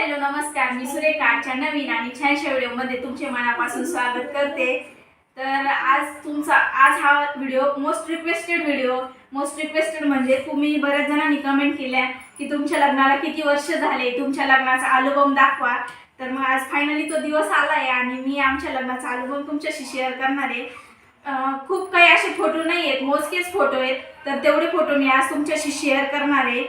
Hello नमस्कार. मी सुरेखा. आजच्या नवीन आणि छानशा व्हिडिओमध्ये तुमचे मनापासून स्वागत करते. तर आज तुमचा आज हा video most requested video. Most requested म्हणजे तुम्ही बऱ्याच जणांनी कमेंट केल्या की तुमच्या लग्नाला किती वर्ष झाले? तुमच्या लग्नाचा अल्बम दाखवा. तर मग आज फायनली तो दिवस आला आहे आणि मी आमच्या लग्नाचा अल्बम तुमच्याशी शेअर करणार आहे. खूप काही असे फोटो नाही आहेत मोजकेच फोटो आहेत. तर तेवढे फोटो मी आज तुमच्याशी शेअर करणार आहे.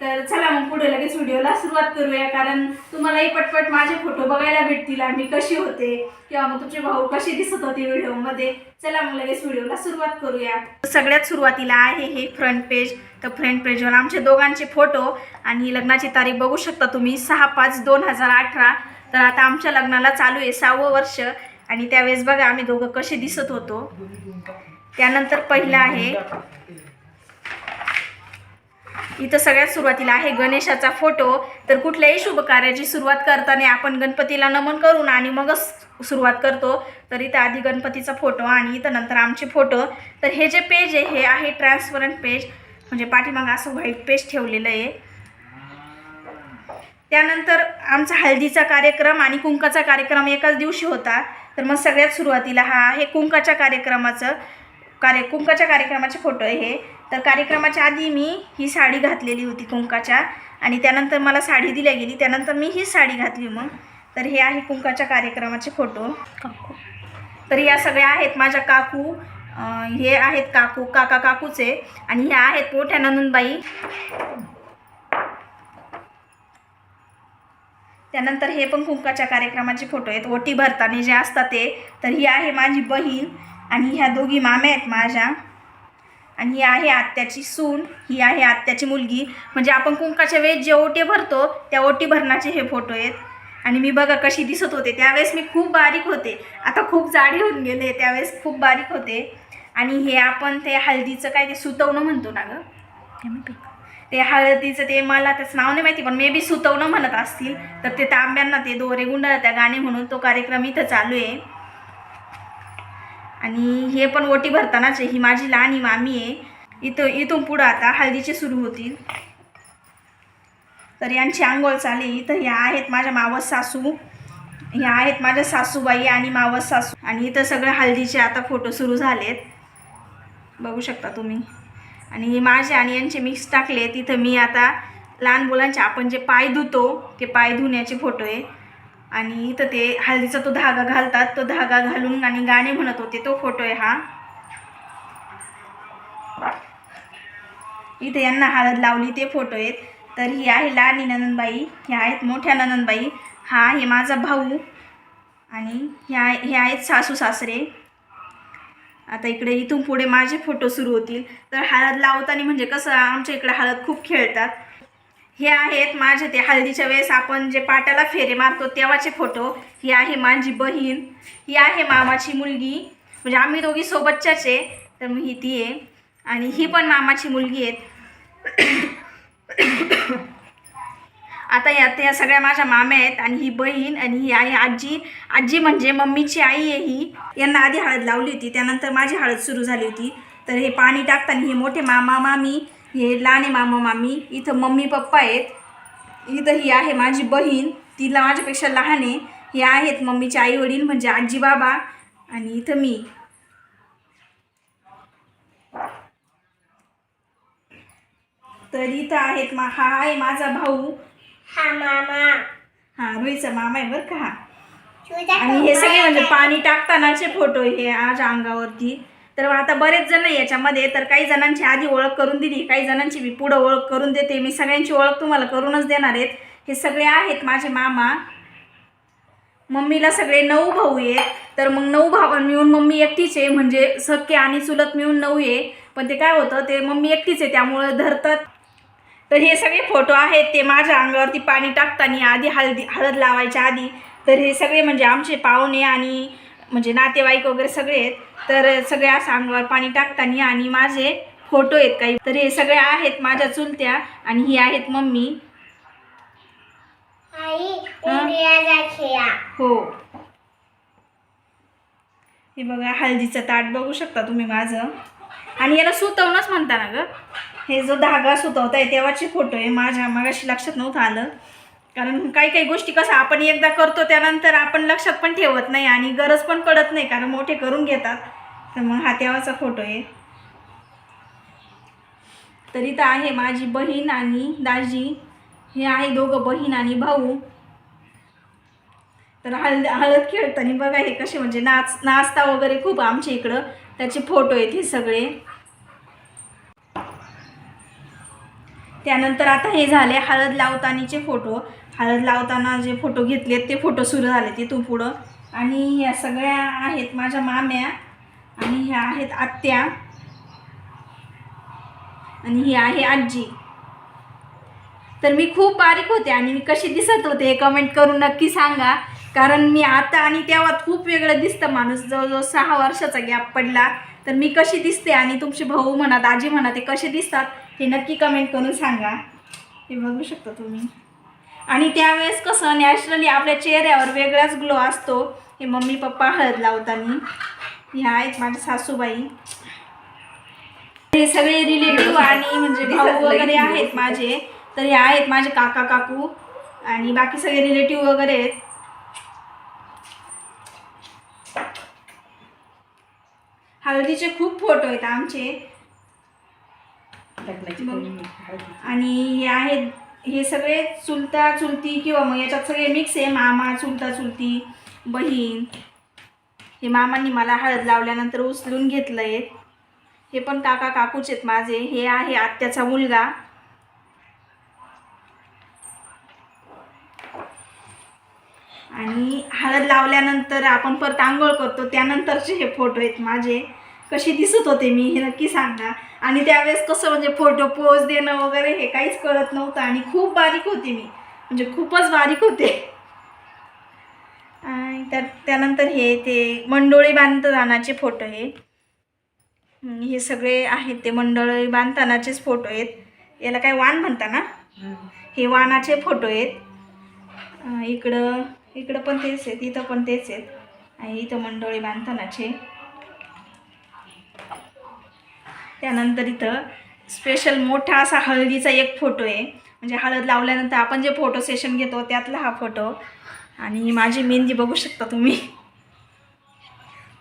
तर चला मग पुढे लगेच व्हिडिओला सुरुवात करूया. कारण तुम्हालाही पटपट माझे फोटो बघायला भेटतील आम्ही कशी होते किंवा मग तुमचे भाऊ कसे दिसत होते व्हिडिओमध्ये. चला मग लगेच व्हिडिओला सुरुवात करूया. सगळ्यात सुरुवातीला आहे हे फ्रंट पेज तर फ्रंट पेजवर आमचे दोघांचे फोटो आणि लग्नाची तारीख बघू शकता तुम्ही सहा पाच दोन हजार अठरा. तर आता आमच्या लग्नाला चालू आहे सहावं वर्ष. आणि त्यावेळेस बघा आम्ही दोघं कसे दिसत होतो. त्यानंतर पहिलं आहे इथं सगळ्यात सुरुवातीला आहे गणेशाचा फोटो. तर कुठल्याही शुभ कार्याची सुरुवात करताना आपण गणपतीला नमन करून आणि मगच सुरुवात करतो. तर इथं आधी गणपतीचा फोटो आणि इथं नंतर आमचे फोटो. तर हे जे पेज आहे हे आहे ट्रान्सपरंट पेज म्हणजे पाठीमागं असं व्हाईट पेज ठेवलेलं आहे. त्यानंतर आमचा हळदीचा कार्यक्रम आणि कुंकाचा कार्यक्रम एकाच दिवशी होता. तर मग सगळ्यात सुरुवातीला हा आहे कुंकाच्या कार्यक्रमाचं कार्य कुंकाच्या कार्यक्रमाचे फोटो आहे हे. तर कार्यक्रमाच्या आधी मी ही साडी घातलेली होती कुंकाच्या आणि त्यानंतर मला साडी दिल्या गेली. त्यानंतर मी ही साडी घातली मग. तर हे आहे कुंकाच्या कार्यक्रमाचे फोटो. काकू. तर या सगळ्या आहेत माझ्या काकू हे आहेत काकू काका काकूचे आणि ह्या आहेत मोठ्या नंदनबाई. त्यानंतर हे पण कुंकाच्या कार्यक्रमाचे फोटो आहेत. ओटी भरताना जे असतात ते. तर ही आहे माझी बहीण आणि ह्या दोघी माम्या आहेत माझ्या. आणि ही आहे आत्याची सून ही आहे आत्याची मुलगी. म्हणजे आपण कुंकाच्या वेळेस जे ओटे भरतो त्या ओटी भरण्याचे हे फोटो आहेत. आणि मी बघा कशी दिसत होते. त्यावेळेस मी खूप बारीक होते. आता खूप जाडी होऊन गेले. त्यावेळेस खूप बारीक होते. आणि हे आपण ते हळदीचं काय ते सुतवणं म्हणतो ना गं? ते हळदीचं ते मला त्याचं नाव नाही माहिती पण मे बी सुतवणं म्हणत असतील. तर ते तांब्यांना ते दोरे गुंडाळत्या गाणे म्हणून तो कार्यक्रम इथं चालू आहे. आणि हे पण ओटी भरतानाच आहे. ही माझी लहान मामी आहे. इथं इथून पुढं आता हळदीचे सुरू होतील. तर यांची आंघोळ चालली इथं ह्या आहेत माझ्या मावस सासू. ह्या आहेत माझ्या सासूबाई आणि मावस सासू. आणि इथं सगळे हळदीचे आता फोटो सुरू झालेत. बघू शकता तुम्ही. आणि माझे आणि यांचे मिक्स टाकले तिथं मी आता लहान मुलांचे आपण जे पाय धुतो ते पाय धुण्याचे फोटो आहे. आणि इथं ते हळदीचा तो धागा घालतात तो धागा घालून आणि गाणे म्हणत होते तो फोटो आहे हा. इथे यांना हळद लावली ते फोटो आहेत. तर ही आहे लहानी ननंदबाई ह्या आहेत मोठ्या ननंदबाई हा आहे माझा भाऊ आणि ह्या हे आहेत सासू सासरे. आता इकडे इथून पुढे माझे फोटो सुरू होतील. तर हळद लावताना म्हणजे कसं आमच्या इकडे हळद खूप खेळतात. हे आहेत माझे ते हळदीच्या वेळेस आपण जे पाटाला फेरे मारतो तेव्हाचे फोटो ही आहे माझी बहीण. ही आहे मामाची मुलगी. म्हणजे आम्ही दोघी सोबतच्याच आहे तर मग ही ती आहे. आणि ही पण मामाची मुलगी आहेत. आता या त्या सगळ्या माझ्या माम्या आहेत आणि ही बहीण आणि ही आहे आजी. आजी म्हणजे मम्मीची आई आहे ही. यांना आधी हळद लावली होती त्यानंतर माझी हळद सुरू झाली होती. तर हे पाणी टाकताना हे मोठे मामा मामी हे लहाने मामा मामी इथं मम्मी पप्पा आहेत. इथं ही आहे माझी बहीण तिला माझ्यापेक्षा लहान आहे. हे आहेत मम्मीचे आई वडील म्हणजे आजी बाबा आणि इथं मी. तर इथं आहेत मा हा आहे माझा भाऊ. हा मामा. हा रोहितचा मामा आहे बरं का हा. आणि हे सगळे म्हणजे पाणी टाकतानाचे फोटो हे आज अंगावरती. तर आता बरेच जण याच्यामध्ये तर काही जणांची आधी ओळख करून दिली काही जणांची मी पुढं ओळख करून देते. मी सगळ्यांची ओळख तुम्हाला करूनच देणार आहेत. हे सगळे आहेत माझे मामा. मम्मीला सगळे नऊ भाऊ आहेत. तर मग नऊ भावां मिळून मम्मी एकटीच आहे म्हणजे सख्खे आणि चुलत मिळून नऊ आहे. पण ते काय होतं ते मम्मी एकटीच आहे त्यामुळं धरतात. तर हे सगळे फोटो आहेत ते माझ्या अंगावरती पाणी टाकताना आधी हळदी हळद लावायच्या आधी. तर हे सगळे म्हणजे आमचे पाहुणे आणि म्हणजे नातेवाईक वगैरे सगळे आहेत तर सगळे असं अंगावर पाणी टाकताना आणि माझे फोटो आहेत काही. तर हे सगळे आहेत माझ्या चुलत्या आणि ही आहेत मम्मी. हा? हो. हे बघा हळदीचं ताट बघू शकता तुम्ही माझं. आणि याला सुतवणंच म्हणता ना ग. हे जो धागा सुतवताय तेव्हाचे फोटो आहे माझ्या मगाशी लक्षात नव्हतं आलं. कारण काही काही गोष्टी कसं आपण एकदा करतो त्यानंतर आपण लक्षात पण ठेवत नाही आणि गरज पण पडत नाही कारण मोठे करून घेतात. तर मग हा तेव्हाचा फोटो आहे. तर इथं आहे माझी बहीण आणि दाजी. हे आहे दोघं बहीण आणि भाऊ. तर हळद हळद खेळताना बघा हे कसे म्हणजे नाच नाचता वगैरे खूप आमच्या इकडं. त्याचे फोटो आहेत हे सगळे. त्यानंतर आता हे झाले हळद लावतानीचे फोटो. हळद लावताना जे फोटो घेतलेत ते फोटो सुरू झाले ते तू पुढं. आणि या सगळ्या आहेत माझ्या माम्या आणि ह्या आहेत आत्या. आणि ही आहे आजी. तर मी खूप बारीक होते आणि मी कशी दिसत होते हे कमेंट करून नक्की सांगा. कारण मी आता आणि तेव्हा खूप वेगळं दिसतं माणूस. जवळजवळ सहा वर्षाचा गॅप पडला. तर मी कशी दिसते आणि तुमचे भाऊ म्हणा आजी म्हणा ते कसे दिसतात? हे नक्की कमेंट करून सांगा. हे बघू शकता तुम्ही. आणि त्यावेळेस कसं नॅचरली आपल्या चेहऱ्यावर वेगळाच ग्लो असतो. हे मम्मी पप्पा हळद लावताना. ह्या आहेत माझ्या सासूबाई. हे सगळे रिलेटिव्ह आणि म्हणजे भाऊ वगैरे आहेत माझे. तर हे आहेत माझे काका काकू आणि बाकी सगळे रिलेटिव्ह वगैरे आहेत. हळदीचे खूप फोटो आहेत आमचे. आणि हे आहेत हे सगळे चुलता चुलती किंवा मग याच्यात सगळे मिक्स आहे मामा चुलता चुलती बहीण. हे मामांनी मला हळद लावल्यानंतर उचलून घेतलं आहे हे पण काका काकूच आहेत माझे. हे आहे आत्याचा मुलगा. आणि हळद लावल्यानंतर आपण परत आंघोळ करतो. त्यानंतरचे हे फोटो आहेत माझे. कशी दिसत होते मी हे नक्की सांगा आणि त्यावेळेस कसं म्हणजे फोटो पोज देणं वगैरे हे काहीच कळत नव्हतं आणि खूप बारीक होते मी. म्हणजे खूपच बारीक होते. आणि त्या त्यानंतर हे ते मंडोळी बांधतानाचे फोटो हे. हे सगळे आहेत ते मंडळी बांधतानाचेच फोटो आहेत. याला काय वाण म्हणता ना? हे वानाचे फोटो आहेत. इकडं इकडं पण तेच आहेत इथं पण तेच आहेत. आणि इथं मंडोळी बांधतानाचे. त्यानंतर इथं स्पेशल मोठा असा हळदीचा एक फोटो आहे. म्हणजे हळद लावल्यानंतर आपण जे फोटो सेशन घेतो त्यातला हा फोटो आणि माझी मेहंदी बघू शकता तुम्ही.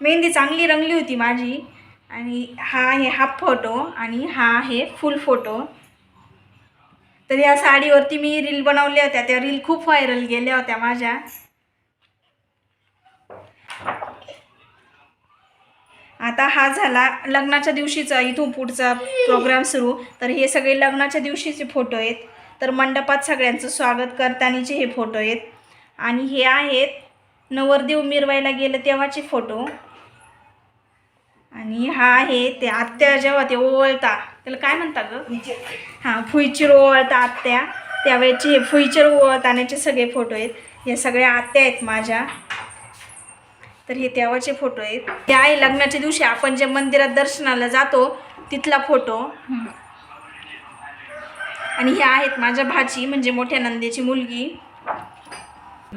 मेहंदी चांगली रंगली होती माझी. आणि हा आहे हाफ फोटो आणि हा आहे फुल फोटो तर या साडीवरती मी रील बनवल्या होत्या. त्या रील खूप व्हायरल गेल्या होत्या माझ्या. आता हा झाला लग्नाच्या दिवशीचा इथून पुढचा प्रोग्राम सुरू. तर हे सगळे लग्नाच्या दिवशीचे फोटो आहेत. तर मंडपात सगळ्यांचं स्वागत करतानाचे हे फोटो आहेत. आणि हे आहेत नवरदेव मिरवायला गेलं तेव्हाचे फोटो आणि हा आहे ते आत्या जेव्हा ते ओवळता त्याला काय म्हणता ग? हां फुईचीर ओवळता आत्या. त्यावेळेचे हे फुईचीर ओवळतानाचे सगळे फोटो आहेत. हे सगळ्या आत्या आहेत माझ्या. तर हे तेव्हाचे फोटो आहेत. ते आहे लग्नाच्या दिवशी आपण जे मंदिरात दर्शनाला जातो तिथला फोटो. आणि हे आहेत माझ्या भाची म्हणजे मोठ्या नंदेची मुलगी.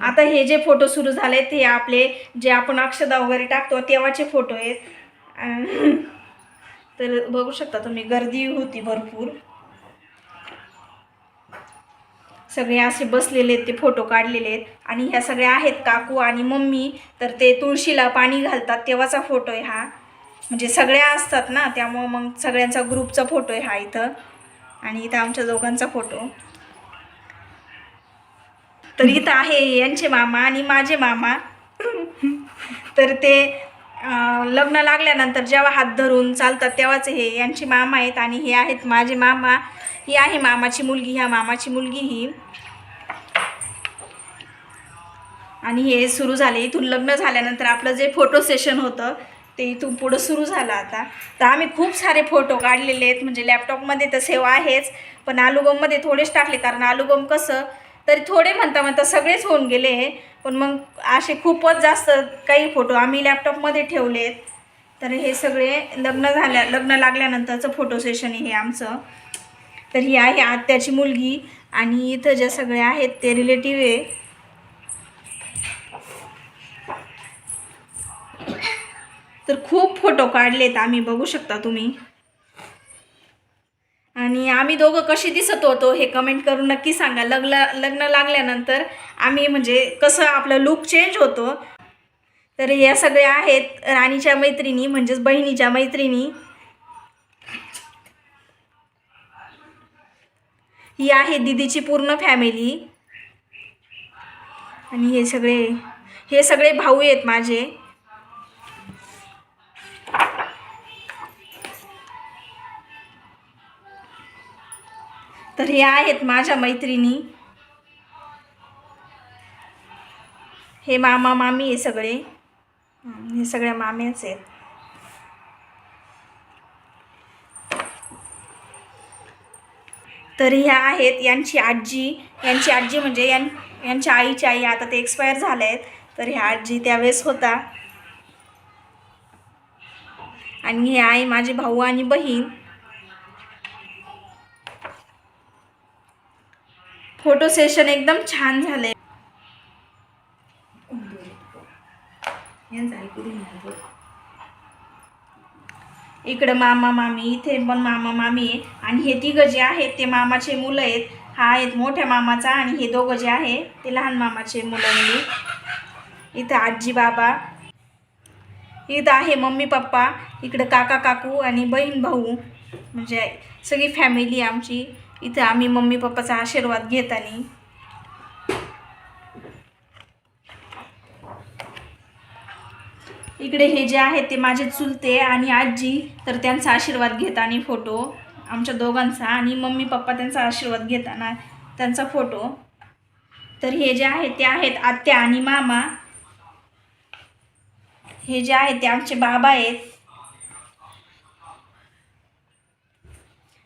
आता हे जे फोटो सुरू झाले ते आपले जे आपण अक्षदा वगैरे टाकतो तेव्हाचे फोटो आहेत. तर बघू शकता तुम्ही गर्दी होती भरपूर. सगळे असे बसलेले आहेत ते फोटो काढलेले आहेत. आणि ह्या सगळ्या आहेत काकू आणि मम्मी. तर ते तुळशीला पाणी घालतात तेव्हाचा फोटो आहे हा. म्हणजे सगळ्या असतात ना त्यामुळं मग सगळ्यांचा ग्रुपचा फोटो आहे हा इथं. आणि इथं आमच्या दोघांचा फोटो. तर इथं आहे यांचे मामा आणि माझे मामा. तर ते लग्न लागल्यानंतर जेव्हा हात धरून चालतात तेव्हाच हे यांचे मामा आहेत आणि हे आहेत माझे मामा. ही आहे मामाची मुलगी ह्या मामाची मुलगी ही. आणि हे सुरू झाले. इथून लग्न झाल्यानंतर आपलं जे फोटो सेशन होतं ते इथून पुढं सुरू झालं आता. तर आम्ही खूप सारे फोटो काढलेले आहेत. म्हणजे लॅपटॉपमध्ये तर सेव आहेच पण आलुबममध्ये थोडेच टाकले. कारण आलुबम कसं तरी थोडे म्हणता म्हणता सगळेच होऊन गेले. पण मग असे खूपच जास्त काही फोटो आम्ही लॅपटॉपमध्ये ठेवलेत. तर हे सगळे लग्न झाल्या लग्न लागल्यानंतरचं फोटो सेशन हे आमचं. तर ही आहे आत्याची मुलगी आणि इथं ज्या सगळ्या आहेत ते रिलेटिव्ह आहे. तर खूप फोटो काढलेत आम्ही बघू शकता तुम्ही. आणि आम्ही दोघं कशी दिसत होतो हे कमेंट करून नक्की सांगा. लग्न लग्न लागल्यानंतर आम्ही म्हणजे कसं आपलं लुक चेंज होतो. तर या सगळ्या आहेत राणीच्या मैत्रिणी म्हणजेच बहिणीच्या मैत्रिणी. ही आहे दिदीची पूर्ण फॅमिली. आणि हे सगळे हे सगळे भाऊ आहेत माझे. तर हे आहेत माझ्या मैत्रिणी. हे मामा मामी आहे सगळे. हे सगळ्या मामेच आहेत. तर ह्या आहेत. यांची आजी यांची आजी म्हणजे यां यांच्या आईची आई आता ते एक्सपायर झाले आहेत तर ह्या आजी त्यावेळेस होता. आणि हे आई माझे भाऊ आणि बहीण. फोटो सेशन एकदम छान झाले. इकडं मामा मामी इथे पण मामा मामी आहे. आणि हे तिघं जे आहेत ते मामाचे मुलं आहेत. हा आहेत मोठ्या मामाचा आणि हे दोघं जे आहे ते लहान मामाचे मुलं मुली. इथं आजी बाबा. इथं आहे मम्मी पप्पा. इकडं काका काकू आणि बहीण भाऊ. म्हणजे सगळी फॅमिली आमची. इथं आम्ही मम्मी पप्पाचा आशीर्वाद घेताना इकडे हे जे आहेत ते माझे चुलते आणि आजी तर त्यांचा आशीर्वाद घेताना फोटो आमच्या दोघांचा आणि मम्मी पप्पा त्यांचा आशीर्वाद घेताना त्यांचा फोटो तर हे जे आहेत ते आहेत आत्या आणि मामा. हे जे आहेत ते आमचे बाबा आहेत.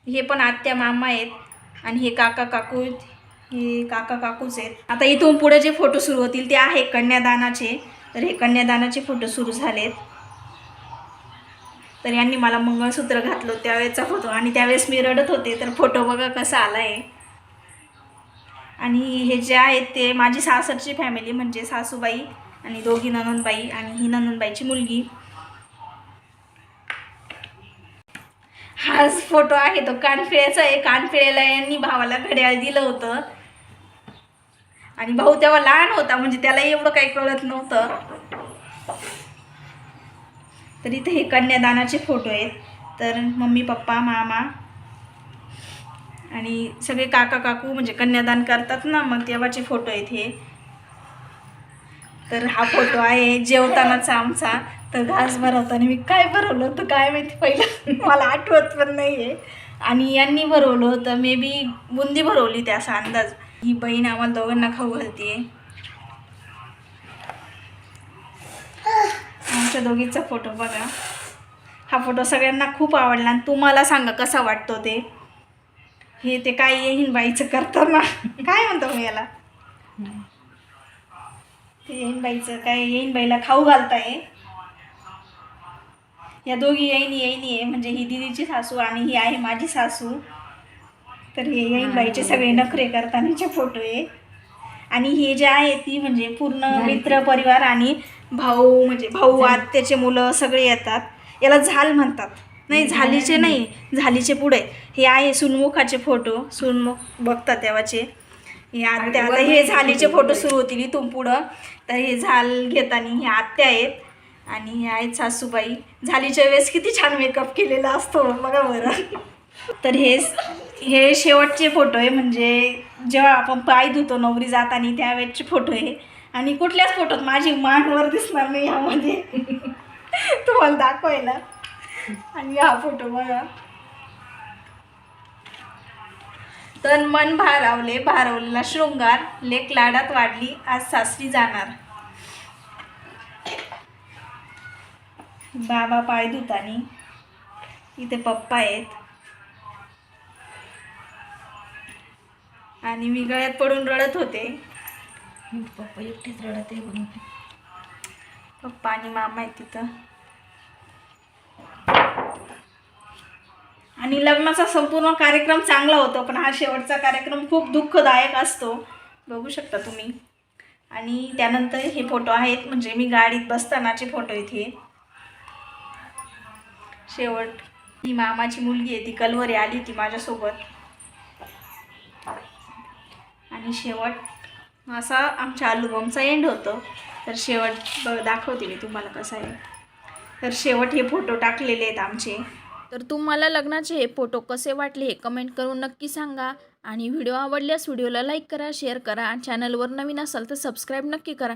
हे पण आत्या मामा आहेत आणि हे काका काकू हे काका काकूच आहेत. आता इथून पुढे जे फोटो सुरू होतील ते आहे कन्यादानाचे. तर हे कन्यादानाचे फोटो सुरू झालेत. तर यांनी मला मंगळसूत्र घातलं त्यावेळेचा फोटो. आणि त्यावेळेस मी रडत होते तर फोटो बघा कसा आला आहे आणि हे जे आहेत ते माझी सासरची फॅमिली म्हणजे सासूबाई आणि दोघी ननंदबाई आणि ही ननंदबाईची मुलगी. हाच फोटो आहे तो कानफिळ्याचा आहे. कानफिळ्याला यांनी भावाला घड्याळ दिलं होतं. आणि भाऊ तेव्हा लहान होता म्हणजे त्याला एवढं काही कळत नव्हतं. तर इथे हे कन्यादानाचे फोटो आहेत. तर मम्मी पप्पा मामा आणि सगळे काका काकू म्हणजे कन्यादान करतात ना मग तेव्हाचे फोटो आहेत हे. तर हा फोटो आहे जेवतानाचा आमचा. तर घास भरवताना मी काय भरवलं होतं काय माहिती पहिलं. मला आठवत पण नाही आहे आणि यांनी भरवलं होतं मे बी बुंदी भरवली त्या असा अंदाज. ही बहीण आम्हाला दोघांना खाऊ घालते आमच्या दोघीचा फोटो बघा. हा फोटो सगळ्यांना खूप आवडला आणि तुम्हाला सांगा कसा वाटतो ते. हे ते काय येईन बाईचं करताना. काय म्हणतो मग याला? ते येईन बाईचं काय येईन बाईला खाऊ घालताय. या दोघी येईन येईनी आहे म्हणजे ही दिदीची सासू आणि ही आहे माझी सासू. तर हे येईन बाईचे सगळे नखरे करतानाचे फोटो आहे. आणि हे जे आहे ती म्हणजे पूर्ण मित्र परिवार आणि भाऊ म्हणजे भाऊ आत्याचे मुलं सगळे येतात. याला झाल म्हणतात. नाही झालीचे नाही झालीचे पुढे. हे आहे सुनमुखाचे फोटो. सुनमुख बघतात तेव्हाचे हे आत्या आता हे झालीचे फोटो सुरू होतील इथून पुढं. तर हे झाल घेताना हे आत्या आहेत. आणि हे आहेत सासूबाई. झालीच्या वेळेस किती छान मेकअप केलेला असतो बघा बरं. तर हे हे शेवटचे फोटो आहे. म्हणजे जेव्हा आपण पाय धुतो नवरी जाताना त्यावेळेसचे फोटो आहे. आणि कुठल्याच फोटोत माझी मानवर दिसणार नाही यामध्ये. तुम्हाला दाखवायला. आणि हा फोटो बघा. तन मन भारावले भारवलेला शृंगार लेक लाडात वाढली आज सासरी जाणार. बाबा पाय धुतानी इथे पप्पा आहेत. आणि मी गळ्यात पडून रडत होते. पप्पा एकटेच रडत आहे म्हणून. पप्पा आणि मामा आहेत तिथं. आणि लग्नाचा संपूर्ण कार्यक्रम चांगला होता पण हा शेवटचा कार्यक्रम खूप दुःखदायक असतो. बघू शकता तुम्ही. आणि त्यानंतर हे फोटो आहेत म्हणजे मी गाडीत बसतानाचे फोटो इथे शेवट. ही मामाची मुलगी आहे ती कलवरी आली होती माझ्यासोबत. आणि शेवट असा आमच्या अल्बमचा एंड होतो. तर शेवट ब दाखवते मी तुम्हाला कसं आहे. तर शेवट हे फोटो टाकलेले आहेत आमचे. तर तुम्हाला लग्नाचे हे फोटो कसे वाटले हे कमेंट करून नक्की सांगा. आणि व्हिडिओ आवडल्यास व्हिडिओला लाईक करा शेअर करा आणि चॅनलवर नवीन असाल तर सबस्क्राईब नक्की करा.